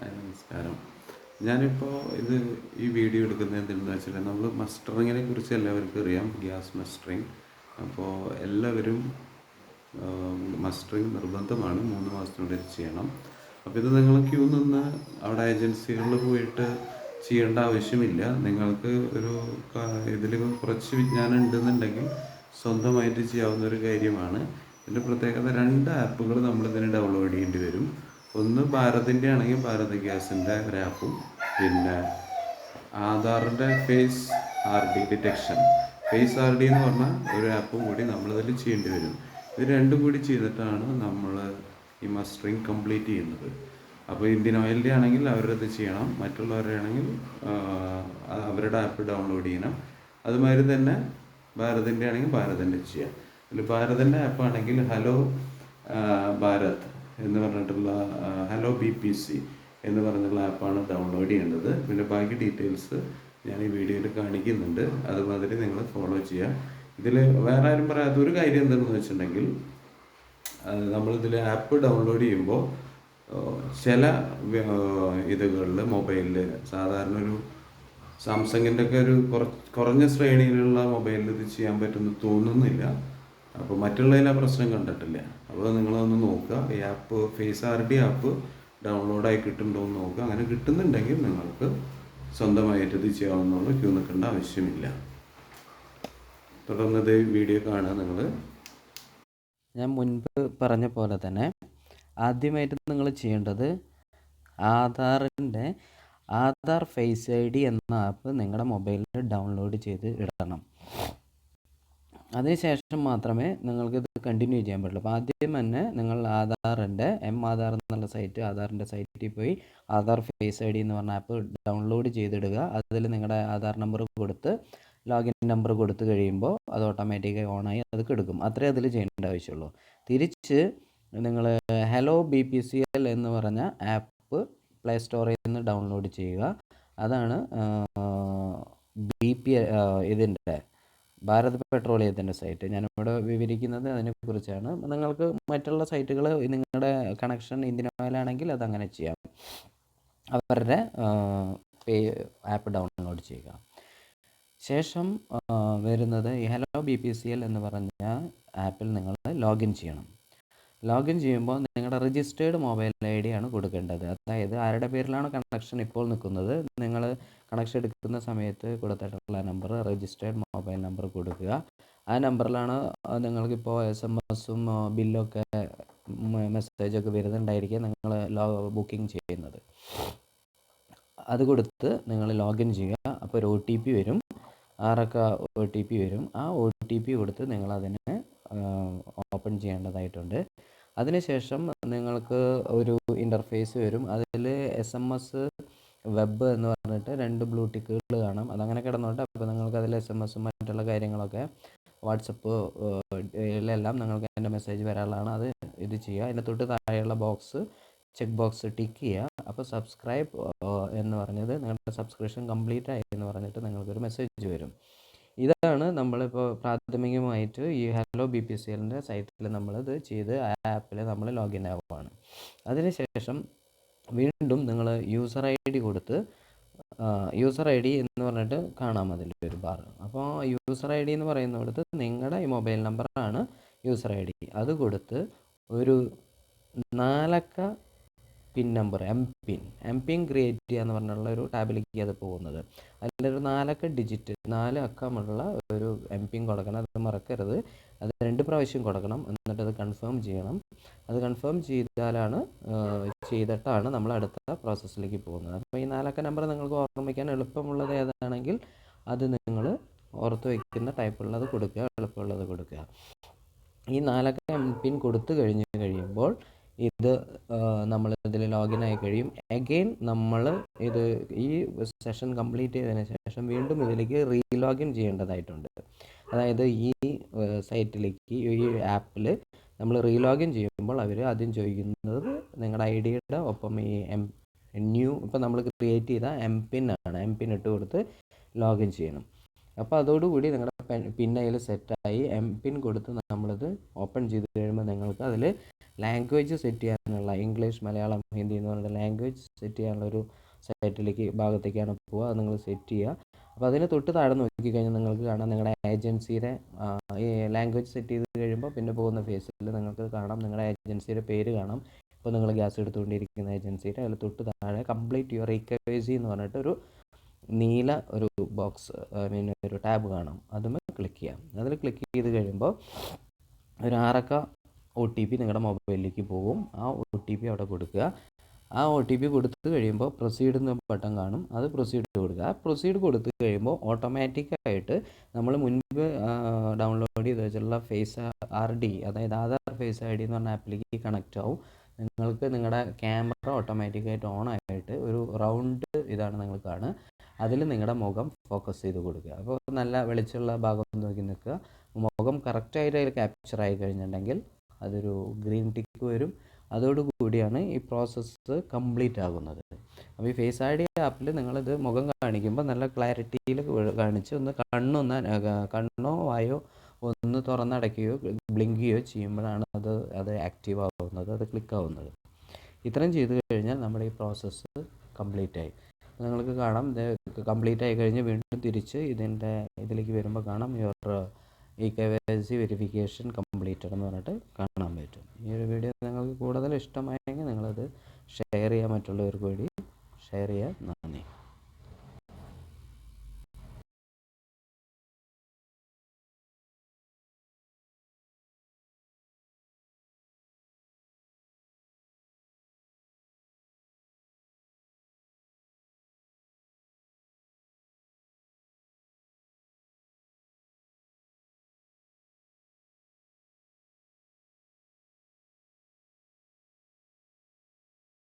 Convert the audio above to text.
Hi, നമസ്കാരം. ഞാനിപ്പോൾ ഇത് ഈ വീഡിയോ എടുക്കുന്നത് എന്തെന്ന് വെച്ചാൽ നമ്മൾ മസ്റ്ററിങ്ങിനെ കുറിച്ച് എല്ലാവർക്കും അറിയാം. Gas mustering. അപ്പോൾ എല്ലാവരും മസ്റ്ററിങ് നിർബന്ധമാണ്. മൂന്ന് മാസത്തിനുള്ളിൽ ചെയ്യണം. അപ്പോൾ ഇത് നിങ്ങൾ ക്യൂ നിന്ന് അവിടെ ഏജൻസികളിൽ പോയിട്ട് ചെയ്യേണ്ട ആവശ്യമില്ല. നിങ്ങൾക്ക് ഒരു ഇതിൽ കുറച്ച് വിജ്ഞാനം ഉണ്ടെന്നുണ്ടെങ്കിൽ സ്വന്തമായിട്ട് ചെയ്യാവുന്ന ഒരു കാര്യമാണ്. ഇതിന്റെ പ്രത്യേകത രണ്ട് ആപ്പുകൾ നമ്മളിതിന് ഡൗൺലോഡ് ചെയ്യേണ്ടി വരും. ഒന്ന് ഭാരതിന്റെ ആണെങ്കിൽ ഭാരത് ഗ്യാസിന്റെ ഒരു പിന്നെ ആധാറിന്റെ face R D detection. Face R D എന്ന് പറഞ്ഞാൽ ഒരു ആപ്പും കൂടി നമ്മളിതിൽ ചെയ്യേണ്ടി വരും. ഇത് രണ്ടും കൂടി ചെയ്തിട്ടാണ് നമ്മൾ ഈ മസ്റ്ററിങ് കംപ്ലീറ്റ് ചെയ്യുന്നത്. അപ്പോൾ ഇന്ത്യൻ ഓയിലിന്റെ ആണെങ്കിൽ അവരത് ചെയ്യണം. മറ്റുള്ളവരുടെ ആണെങ്കിൽ അവരുടെ ആപ്പ് ഡൗൺലോഡ് ചെയ്യണം. അതുമാതിരി തന്നെ ഭാരതിന്റെ ആണെങ്കിൽ ഭാരതിന്റെ ചെയ്യാം. ഇതിൽ ഭാരതിന്റെ ആപ്പാണെങ്കിൽ ഹലോ ഭാരത്. എന്ന് പറഞ്ഞിട്ടുള്ള ഹലോ ബി പി സി എന്ന് പറഞ്ഞിട്ടുള്ള ആപ്പാണ് ഡൗൺലോഡ് ചെയ്യേണ്ടത്. പിന്നെ ബാക്കി ഡീറ്റെയിൽസ് ഞാൻ ഈ വീഡിയോയിൽ കാണിക്കുന്നുണ്ട്. അതുമാതിരി നിങ്ങൾ ഫോളോ ചെയ്യുക. ഇതിൽ വേറെ ആരും പറയാത്ത ഒരു കാര്യം എന്താണെന്ന് വെച്ചിട്ടുണ്ടെങ്കിൽ നമ്മളിതിൽ ആപ്പ് ഡൗൺലോഡ് ചെയ്യുമ്പോൾ ചില ഇതുകളിൽ മൊബൈലിൽ സാധാരണ ഒരു സാംസങ്ങിന്റെ ഒക്കെ ഒരു കുറഞ്ഞ ശ്രേണിയിലുള്ള മൊബൈലിൽ ഇത് ചെയ്യാൻ പറ്റുമെന്ന് തോന്നുന്നില്ല. അപ്പോൾ മറ്റുള്ളതിൽ ആ പ്രശ്നം കണ്ടിട്ടില്ല. അപ്പോൾ നിങ്ങളൊന്ന് നോക്കുക. ഈ app face R D app ഡൗൺലോഡായി കിട്ടുന്നുണ്ടോ എന്ന് നോക്കുക. അങ്ങനെ കിട്ടുന്നുണ്ടെങ്കിൽ നിങ്ങൾക്ക് സ്വന്തമായിട്ട് ഇത് ചെയ്യാവുന്നുള്ളൂ ക്യൂ നിൽക്കേണ്ട ആവശ്യമില്ല. തുടർന്ന് ഇത് വീഡിയോ കാണുക നിങ്ങൾ ഞാൻ മുൻപ് പറഞ്ഞ പോലെ തന്നെ ആദ്യമായിട്ട് നിങ്ങൾ ചെയ്യേണ്ടത് ആധാറിന്റെ ആധാർ ഫേസ് ഐ ഡി എന്ന ആപ്പ് നിങ്ങളുടെ മൊബൈലിൽ ഡൗൺലോഡ് ചെയ്ത് ഇടണം. അതിനുശേഷം മാത്രമേ നിങ്ങൾക്ക് ഇത് കണ്ടിന്യൂ ചെയ്യാൻ പറ്റുള്ളൂ. അപ്പോൾ ആദ്യം തന്നെ നിങ്ങൾ ആധാറിന്റെ എം ആധാർ എന്നുള്ള സൈറ്റ് ആധാറിന്റെ സൈറ്റിൽ പോയി ആധാർ ഫേസ് ഐ ഡി എന്ന് പറഞ്ഞ ആപ്പ് ഡൗൺലോഡ് ചെയ്തിടുക. അതിൽ നിങ്ങളുടെ ആധാർ നമ്പർ കൊടുത്ത് ലോഗിൻ നമ്പർ കൊടുത്തു കഴിയുമ്പോൾ അത് ഓട്ടോമാറ്റിക്കായി ഓണായി അത് കെടുക്കും. അത്രേ അതിൽ ചെയ്യേണ്ട ആവശ്യമുള്ളൂ. തിരിച്ച് നിങ്ങൾ hello B P C L എന്ന് പറഞ്ഞ ആപ്പ് പ്ലേ സ്റ്റോറിൽ നിന്ന് ഡൗൺലോഡ് ചെയ്യുക. അതാണ് ബി പി ഇതിന്റെ ഭാരത് പെട്രോളിയത്തിന്റെ സൈറ്റ്. ഞാനിവിടെ വിവരിക്കുന്നത് അതിനെക്കുറിച്ചാണ്. നിങ്ങൾക്ക് മറ്റുള്ള സൈറ്റുകൾ നിങ്ങളുടെ കണക്ഷൻ ഇന്ത്യൻ ഓയിലാണെങ്കിൽ അതങ്ങനെ ചെയ്യാം. അവരുടെ പേ ആപ്പ് ഡൗൺലോഡ് ചെയ്യുക. ശേഷം വരുന്നത് hello B P C L എന്ന് പറഞ്ഞ ആപ്പിൽ നിങ്ങൾ ലോഗിൻ ചെയ്യണം. ലോഗിൻ ചെയ്യുമ്പോൾ നിങ്ങളുടെ രജിസ്റ്റേർഡ് മൊബൈൽ ഐ ആണ് കൊടുക്കേണ്ടത്. അതായത് ആരുടെ പേരിലാണ് കണക്ഷൻ ഇപ്പോൾ നിൽക്കുന്നത് നിങ്ങൾ കണക്ഷൻ എടുക്കുന്ന സമയത്ത് കൊടുത്തിട്ടുള്ള നമ്പർ രജിസ്റ്റേർഡ് മൊബൈൽ നമ്പർ കൊടുക്കുക. ആ നമ്പറിലാണ് നിങ്ങൾക്കിപ്പോൾ എസ് എം എസും ബില്ലൊക്കെ മെസ്സേജൊക്കെ വരുന്നുണ്ടായിരിക്കും നിങ്ങൾ ബുക്കിംഗ് ചെയ്യുന്നത്. അത് കൊടുത്ത് നിങ്ങൾ ലോഗിൻ ചെയ്യുക. അപ്പോൾ ഒരു ഒ ടി പി വരും. ആറക്ക ഒ ടി പി വരും. ആ ഒ ടി പി കൊടുത്ത് നിങ്ങളതിനെ ഓപ്പൺ ചെയ്യേണ്ടതായിട്ടുണ്ട്. അതിനുശേഷം നിങ്ങൾക്ക് ഒരു ഇന്റർഫേസ് വരും. അതിൽ എസ് എം എസ് വെബ് എന്ന് പറഞ്ഞിട്ട് രണ്ട് ബ്ലൂ ടിക്കുകൾ കാണാം. അതങ്ങനെ കിടന്നോട്ടെ. അപ്പോൾ നിങ്ങൾക്ക് അതിൽ എസ് എം എസും മറ്റുള്ള കാര്യങ്ങളൊക്കെ വാട്സപ്പ് എല്ലാം നിങ്ങൾക്ക് എന്റെ മെസ്സേജ് വരാനുള്ളതാണ്. അത് ഇത് ചെയ്യുക. അതിന്റെ തൊട്ട് താഴെയുള്ള ബോക്സ് ചെക്ക് ബോക്സ് ടിക്ക് ചെയ്യുക. അപ്പോൾ സബ്സ്ക്രൈബ് എന്ന് പറഞ്ഞത് നിങ്ങളുടെ സബ്സ്ക്രിപ്ഷൻ കംപ്ലീറ്റ് ആയി എന്ന് പറഞ്ഞിട്ട് നിങ്ങൾക്കൊരു മെസ്സേജ് വരും. ഇതാണ് നമ്മളിപ്പോൾ പ്രാഥമികമായിട്ട് ഈ ഹലോ ബി പി സി എല്ലിന്റെ സൈറ്റിൽ നമ്മളിത് ചെയ്ത് ആ ആപ്പിൽ നമ്മൾ ലോഗിൻ ആവുകയാണ് അതിനുശേഷം വീണ്ടും നിങ്ങൾ യൂസർ ഐ ഡി കൊടുത്ത് യൂസർ ഐ ഡി എന്ന് പറഞ്ഞിട്ട് കാണാം അതിൽ ഒരു ബാർ അപ്പോൾ യൂസർ ഐ ഡി എന്ന് പറയുന്നിടത്ത് നിങ്ങളുടെ ഈ മൊബൈൽ നമ്പറാണ് യൂസർ ഐ ഡി അത് കൊടുത്ത് ഒരു നാലക്ക pin number M pin M pin create ചെയ്യുക എന്ന് പറഞ്ഞുള്ള ഒരു ടാബിലേക്ക് അത് പോകുന്നത്. അതിലൊരു നാലക്ക ഡിജിറ്റ് നാല് അക്കമുള്ള ഒരു എം പിൻ കൊടുക്കണം. അത് മറക്കരുത്. അത് രണ്ട് പ്രാവശ്യം കൊടുക്കണം. എന്നിട്ട് അത് കൺഫേം ചെയ്യണം. അത് കൺഫേം ചെയ്താലാണ് ചെയ്തിട്ടാണ് നമ്മൾ അടുത്ത പ്രോസസ്സിലേക്ക് പോകുന്നത്. അപ്പോൾ ഈ നാലക്ക നമ്പർ നിങ്ങൾക്ക് ഓർമ്മിക്കാൻ എളുപ്പമുള്ളത് ഏതാണെങ്കിൽ അത് നിങ്ങൾ ഓർത്ത് വയ്ക്കുന്ന ടൈപ്പുള്ളത് കൊടുക്കുക എളുപ്പമുള്ളത് കൊടുക്കുക. ഈ നാലക്ക എം പിൻ കൊടുത്തു കഴിഞ്ഞ് കഴിയുമ്പോൾ ഇത് നമ്മൾ ഇതിൽ ലോഗിൻ ആയി കഴിയും. അഗെയിൻ നമ്മൾ ഇത് ഈ സെഷൻ കംപ്ലീറ്റ് ചെയ്തതിന് ശേഷം വീണ്ടും ഇതിലേക്ക് റീലോഗിൻ ചെയ്യേണ്ടതായിട്ടുണ്ട്. അതായത് ഈ സൈറ്റിലേക്ക് ഈ ആപ്പിൽ നമ്മൾ റീലോഗിൻ ചെയ്യുമ്പോൾ അവർ ആദ്യം ചോദിക്കുന്നത് നിങ്ങളുടെ ഐ ഡിയുടെ ഒപ്പം ഈ എം ന്യൂ ഇപ്പോൾ നമ്മൾ ക്രിയേറ്റ് ചെയ്ത എം പിൻ ആണ്. എം പിൻ ഇട്ട് കൊടുത്ത് ലോഗിൻ ചെയ്യണം. അപ്പോൾ അതോടുകൂടി നിങ്ങളുടെ പിൻ സെറ്റായി എം പിൻ കൊടുത്ത് നമ്മളിത് ഓപ്പൺ ചെയ്ത് കഴിയുമ്പോൾ നിങ്ങൾക്ക് അതിൽ ലാംഗ്വേജ് സെറ്റ് ചെയ്യാനുള്ള ഇംഗ്ലീഷ് മലയാളം ഹിന്ദി എന്ന് പറഞ്ഞ ലാംഗ്വേജ് സെറ്റ് ചെയ്യാനുള്ള ഒരു സൈറ്റിലേക്ക് ഭാഗത്തേക്കാണ് പോവുക. അത് നിങ്ങൾ സെറ്റ് ചെയ്യുക. അപ്പോൾ അതിന് തൊട്ട് താഴെ നോക്കിക്കഴിഞ്ഞാൽ നിങ്ങൾക്ക് കാണാം. നിങ്ങളുടെ ഏജൻസിയുടെ ലാംഗ്വേജ് സെറ്റ് ചെയ്ത് കഴിയുമ്പോൾ പിന്നെ പോകുന്ന ഫേസിൽ നിങ്ങൾക്ക് കാണാം. നിങ്ങളുടെ ഏജൻസിയുടെ പേര് കാണാം. ഇപ്പോൾ നിങ്ങൾ ഗ്യാസ് എടുത്തുകൊണ്ടിരിക്കുന്ന ഏജൻസിയുടെ അതിൽ തൊട്ട് താഴെ കംപ്ലീറ്റ് യുവർ റിക്കവേഴ്സി എന്ന് പറഞ്ഞിട്ട് ഒരു നീല ഒരു ബോക്സ് ഐ മീൻ ഒരു ടാബ് കാണാം. അതുമേ ക്ലിക്ക് ചെയ്യാം. അതിൽ ക്ലിക്ക് ചെയ്ത് കഴിയുമ്പോൾ ഒരു ആറക്ക ഒ ടി പി നിങ്ങളുടെ മൊബൈലിലേക്ക് പോകും. ആ ഒ ടി പി അവിടെ കൊടുക്കുക. ആ ഒ ടി പി കൊടുത്തു കഴിയുമ്പോൾ പ്രൊസീഡ് എന്ന ബട്ടൺ കാണും. അത് പ്രൊസീഡ് കൊടുക്കുക. ആ പ്രൊസീഡ് കൊടുത്തു കഴിയുമ്പോൾ ഓട്ടോമാറ്റിക്കായിട്ട് നമ്മൾ മുൻപ് ഡൗൺലോഡ് ചെയ്ത് വെച്ചിട്ടുള്ള ഫേസ് ആർ ഡി അതായത് ആധാർ ഫേസ് ഐ ഡി എന്ന് പറഞ്ഞ ആപ്പിലേക്ക് കണക്റ്റ് ആവും. നിങ്ങൾക്ക് നിങ്ങളുടെ ക്യാമറ ഓട്ടോമാറ്റിക്കായിട്ട് ഓൺ ആയിട്ട് ഒരു റൗണ്ട് ഇതാണ് നിങ്ങൾ കാണുക. അതിൽ നിങ്ങളുടെ മുഖം ഫോക്കസ് ചെയ്ത് കൊടുക്കുക. അപ്പോൾ നല്ല വെളിച്ചമുള്ള ഭാഗം നോക്കി നിൽക്കുക. മുഖം കറക്റ്റായിട്ട് അതിൽ ക്യാപ്ചർ ആയി കഴിഞ്ഞിട്ടുണ്ടെങ്കിൽ അതൊരു ഗ്രീൻ ടിക്ക് വരും. അതോടുകൂടിയാണ് ഈ പ്രോസസ്സ് കംപ്ലീറ്റ് ആകുന്നത്. അപ്പോൾ ഈ ഫേസ് ഐ ഡി ആപ്പിൽ നിങ്ങളിത് മുഖം കാണിക്കുമ്പോൾ നല്ല ക്ലാരിറ്റിയിൽ കാണിച്ച് ഒന്ന് കണ്ണൊന്ന് കണ്ണോ വായോ ഒന്ന് തുറന്നടയ്ക്കുകയോ ബ്ലിങ്ക് ചെയ്യുമ്പോഴാണ് അത് അത് ആക്റ്റീവ് ആവുന്നത് അത് ക്ലിക്ക് ആവുന്നത്. ഇത്രയും ചെയ്തു കഴിഞ്ഞാൽ നമ്മുടെ ഈ പ്രോസസ്സ് കംപ്ലീറ്റ് ആയി. നിങ്ങൾക്ക് കാണാം. കംപ്ലീറ്റ് ആയി കഴിഞ്ഞ് വീണ്ടും തിരിച്ച് ഇതിന്റെ ഇതിലേക്ക് വരുമ്പോൾ കാണാം. Your E K Y C verification completed എന്ന് പറഞ്ഞിട്ട് കാണാൻ പറ്റും. ഈ ഒരു വീഡിയോ നിങ്ങൾക്ക് കൂടുതൽ ഇഷ്ടമായെങ്കിൽ നിങ്ങളത് ഷെയർ ചെയ്യാൻ മറ്റുള്ളവർക്ക് വേണ്ടി ഷെയർ ചെയ്യുക